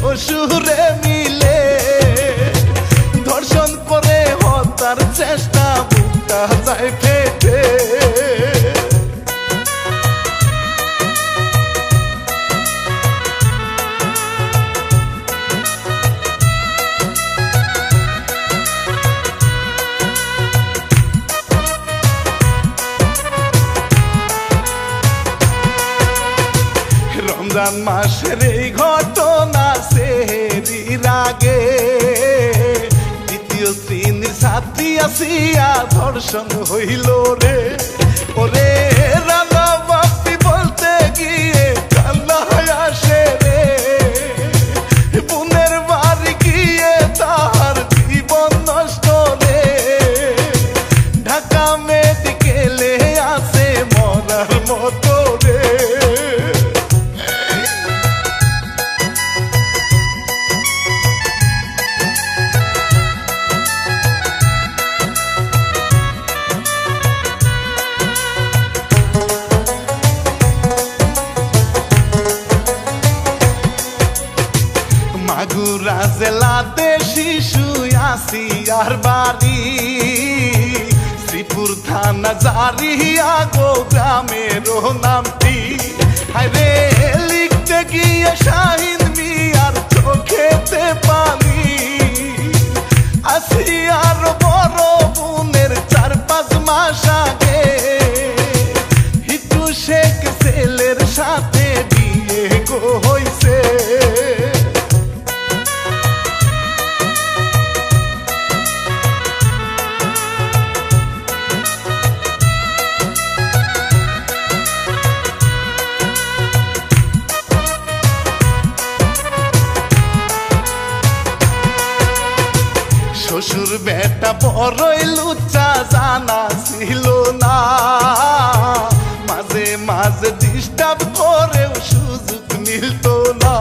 শ্বশুরে আসিয়া ধর্ষণ হইল রে। ওরে জারিয়া গো গ্রামের নামটি। হায় রে লিখতে গিয়ে শাহী শ্বশুর বেটা বড়ই লুচা জানা ছিল না। মাঝে মাঝে ডিস্টার্ব করেও সুযোগ মিলত না।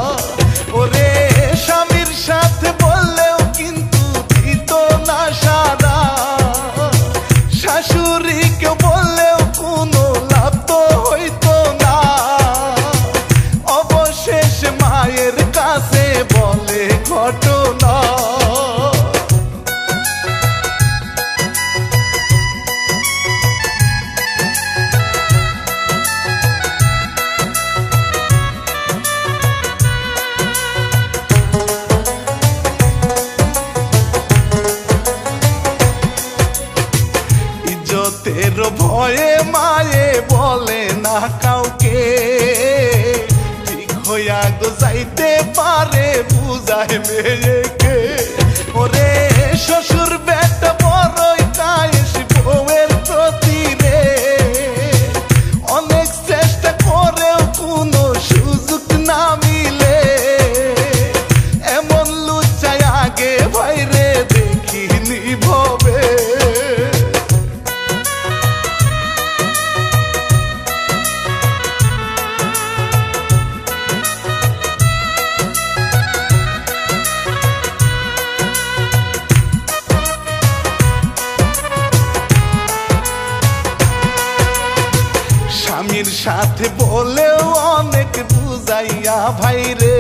স্বামীর সাথে বলেও অনেক বুঝাইয়া, ভাই রে,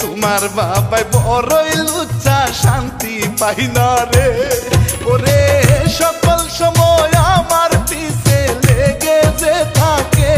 তোমার বাবাই বড়ই লুচা শান্তি পাই না রে। ওরে, সকল সময় আমার পিছে লেগে যে থাকে।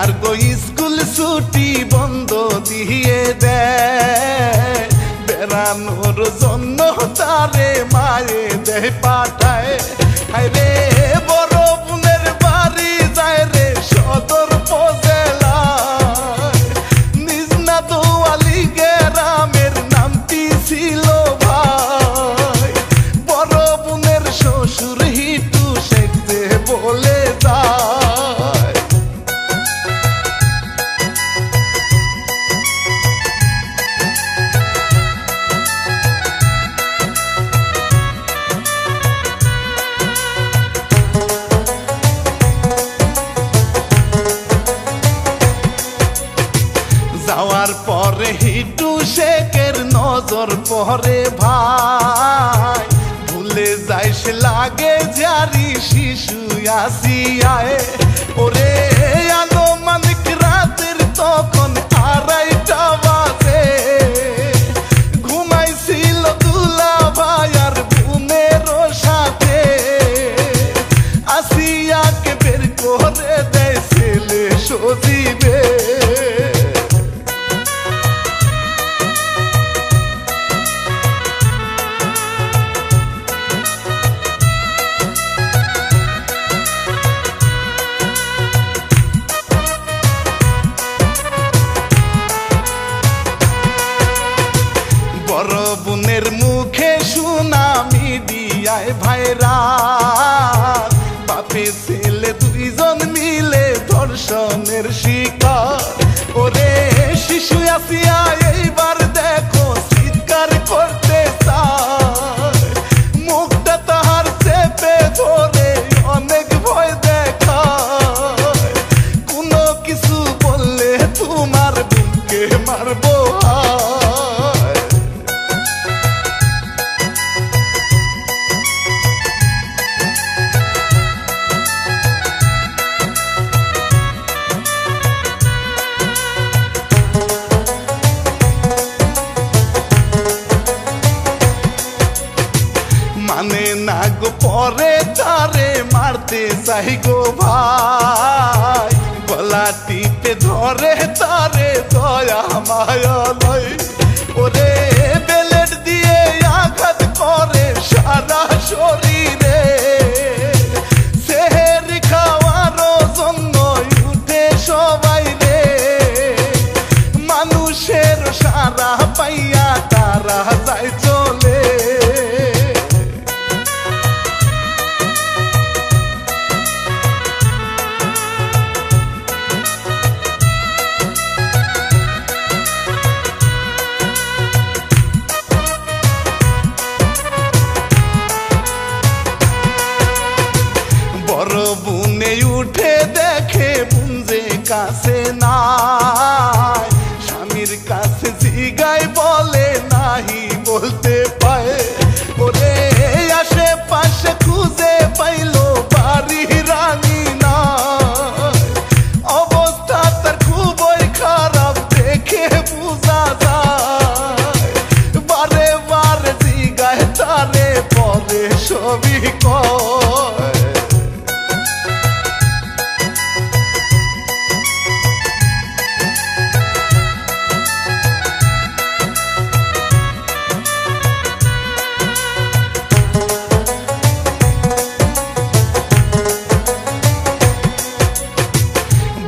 আর গো স্কুল ছুটি বন্ধ দিয়ে দে। বেড়ানোর জন্য তারে মায়ে দে পাঠায়। হাই রে হরে ভাই। ভুলে যাইস লাগে যারি শিশু আসিয়ায়। রাত। বাপে ছেলে, দুইজন মিলে শিকার। ওরে শিশু আসিয়া এইবার দেখো, চিৎকার করতে মুখটা তাহার চেপে অনেক ভয় কোনো কিছু বললে তোমার বুকে মারবো hayalay ছবি কয়।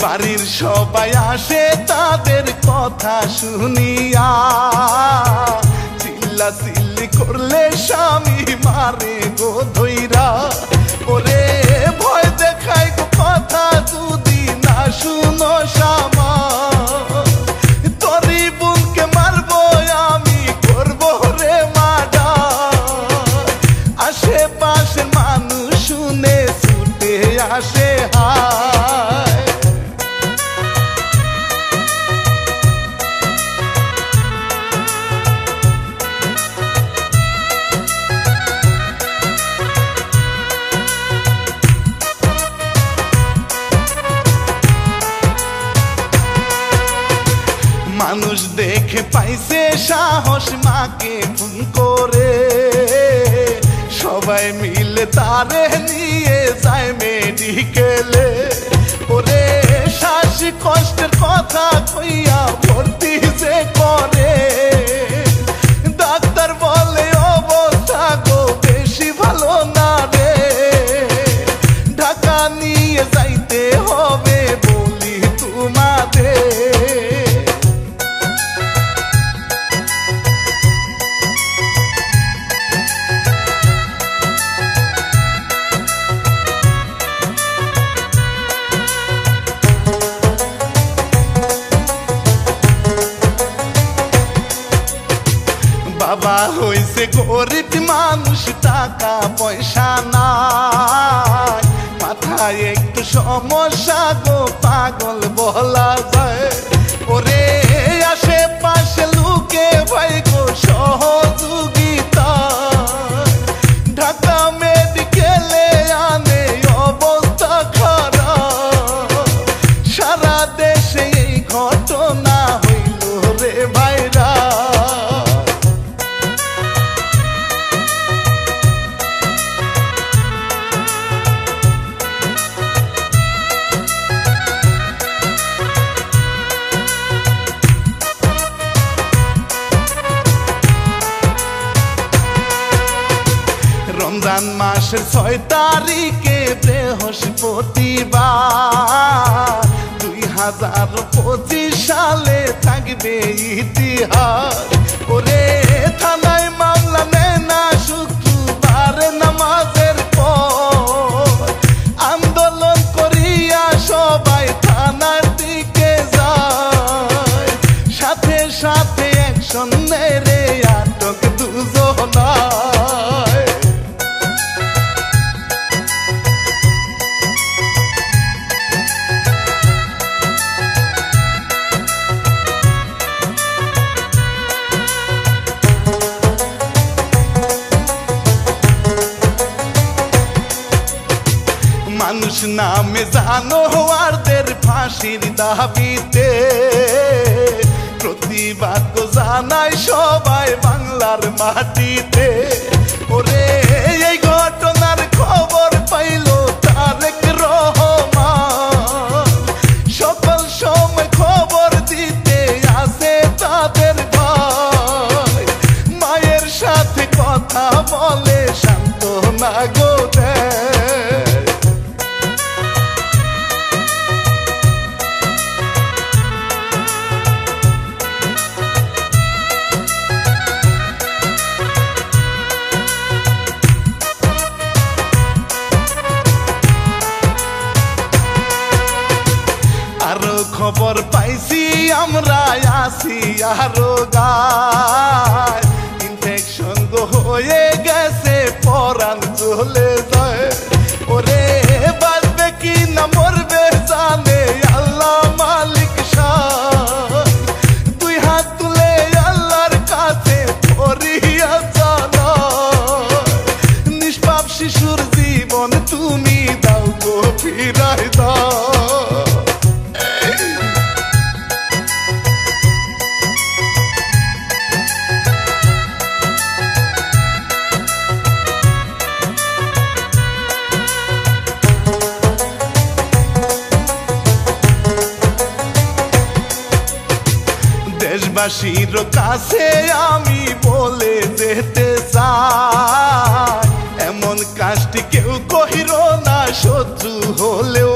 বাড়ির সবাই আসে তাদের কথা শুনিয়া। চিল্লা চিল্লি করলে স্বামী মারে গেলে, ওরে শাসি কষ্টের কথা কইয়া ভর্তি যে করে। ডাক্তার বলে, অবস্থা গো বেশি ভালো না রে। ঢাকা মাথায় একটু সমস্যা গো পাগল বলা যায়। ওরে আশেপাশে লুকে ভাই গো সহযোগিতা মাসের ছয় তারিখে বৃহস্পতিবার। দুই হাজার পঁচিশ সালে থাকবে ইতিহাস। দাবিতে প্রতিবাদ জানাই সবাই বাংলার মাটিতে। ওরে, এই ঘটনার খবর পাইল তারেক রহমান। সকল সময় খবর দিতে আসে তাদের ভাই। মায়ের সাথে কথা বলে শান্ত না আসি আরও কেউ কহির না শত্রু হলেও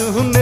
শুনে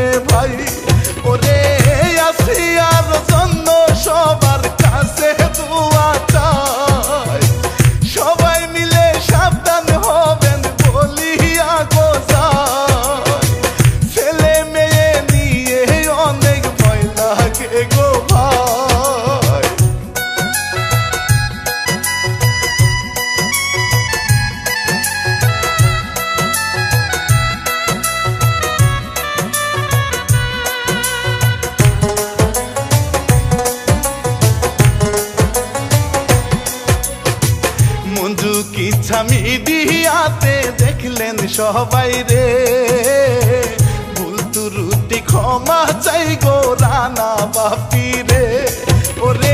কিচ্ছা মিডিয়াতে দেখলেন সবাই রে। ভুল তুরুটি ক্ষমা চাই গো রানা বাপি রে। ওরে